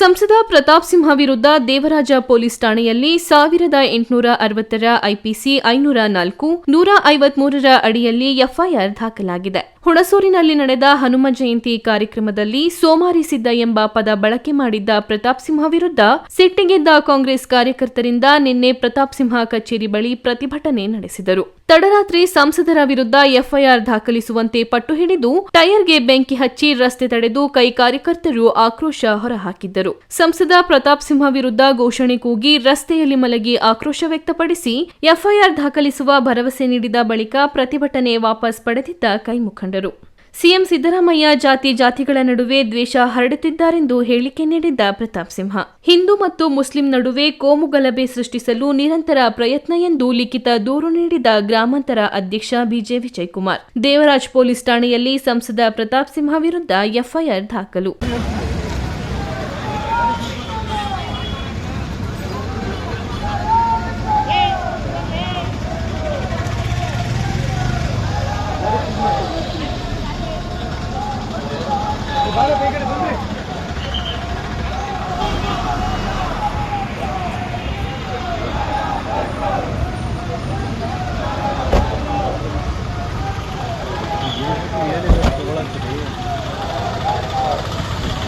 ಸಂಸದ ಪ್ರತಾಪ್ ಸಿಂಹ ವಿರುದ್ಧ ದೇವರಾಜ ಪೊಲೀಸ್ ಠಾಣೆಯಲ್ಲಿ ಸಾವಿರದ ಎಂಟುನೂರ ಅರವತ್ತರ ಐಪಿಸಿ ಐನೂರ ನಾಲ್ಕು, ನೂರ ಐವತ್ಮೂರರ ಅಡಿಯಲ್ಲಿ ಎಫ್ಐಆರ್ ದಾಖಲಾಗಿದೆ. ಹುಣಸೂರಿನಲ್ಲಿ ನಡೆದ ಹನುಮ ಜಯಂತಿ ಕಾರ್ಯಕ್ರಮದಲ್ಲಿ ಸೋಮಾರಿಸಿದ್ದ ಎಂಬ ಪದ ಬಳಕೆ ಮಾಡಿದ್ದ ಪ್ರತಾಪ್ ಸಿಂಹ ವಿರುದ್ಧ ಸಿಟ್ಟಿಗೆದ್ದ ಕಾಂಗ್ರೆಸ್ ಕಾರ್ಯಕರ್ತರಿಂದ ನಿನ್ನೆ ಪ್ರತಾಪ್ ಸಿಂಹ ಕಚೇರಿ ಬಳಿ ಪ್ರತಿಭಟನೆ ನಡೆಸಿದರು. ತಡರಾತ್ರಿ ಸಂಸದರ ವಿರುದ್ಧ ಎಫ್ಐಆರ್ ದಾಖಲಿಸುವಂತೆ ಪಟ್ಟು ಹಿಡಿದು ಟೈರ್ಗೆ ಬೆಂಕಿ ಹಚ್ಚಿ ರಸ್ತೆ ತಡೆದು ಕೈ ಕಾರ್ಯಕರ್ತರು ಆಕ್ರೋಶ ಹೊರಹಾಕಿದ್ದರು. ಸಂಸದ ಪ್ರತಾಪ್ ಸಿಂಹ ವಿರುದ್ಧ ಘೋಷಣೆ ಕೂಗಿ ರಸ್ತೆಯಲ್ಲಿ ಮಲಗಿ ಆಕ್ರೋಶ ವ್ಯಕ್ತಪಡಿಸಿ ಎಫ್ಐಆರ್ ದಾಖಲಿಸುವ ಭರವಸೆ ನೀಡಿದ ಬಳಿಕ ಪ್ರತಿಭಟನೆ ವಾಪಸ್ ಪಡೆದಿದ್ದ ಕೈಮುಖಂಡರು. ಸಿಎಂ ಸಿದ್ದರಾಮಯ್ಯ ಜಾತಿ ಜಾತಿಗಳ ನಡುವೆ ದ್ವೇಷ ಹರಡುತ್ತಿದ್ದಾರೆಂದು ಹೇಳಿಕೆ ನೀಡಿದ್ದ ಪ್ರತಾಪ್ ಸಿಂಹ. ಹಿಂದೂ ಮತ್ತು ಮುಸ್ಲಿಂ ನಡುವೆ ಕೋಮು ಗಲಭೆ ಸೃಷ್ಟಿಸಲು ನಿರಂತರ ಪ್ರಯತ್ನ ಎಂದು ಲಿಖಿತ ದೂರು ನೀಡಿದ ಗ್ರಾಮಾಂತರ ಅಧ್ಯಕ್ಷ ಬಿಜೆ ವಿಜಯಕುಮಾರ್. ದೇವರಾಜ್ ಪೊಲೀಸ್ ಠಾಣೆಯಲ್ಲಿ ಸಂಸದ ಪ್ರತಾಪ್ ಸಿಂಹ ವಿರುದ್ಧ ಎಫ್ಐಆರ್ ದಾಖಲು. Bora, pega, levanta.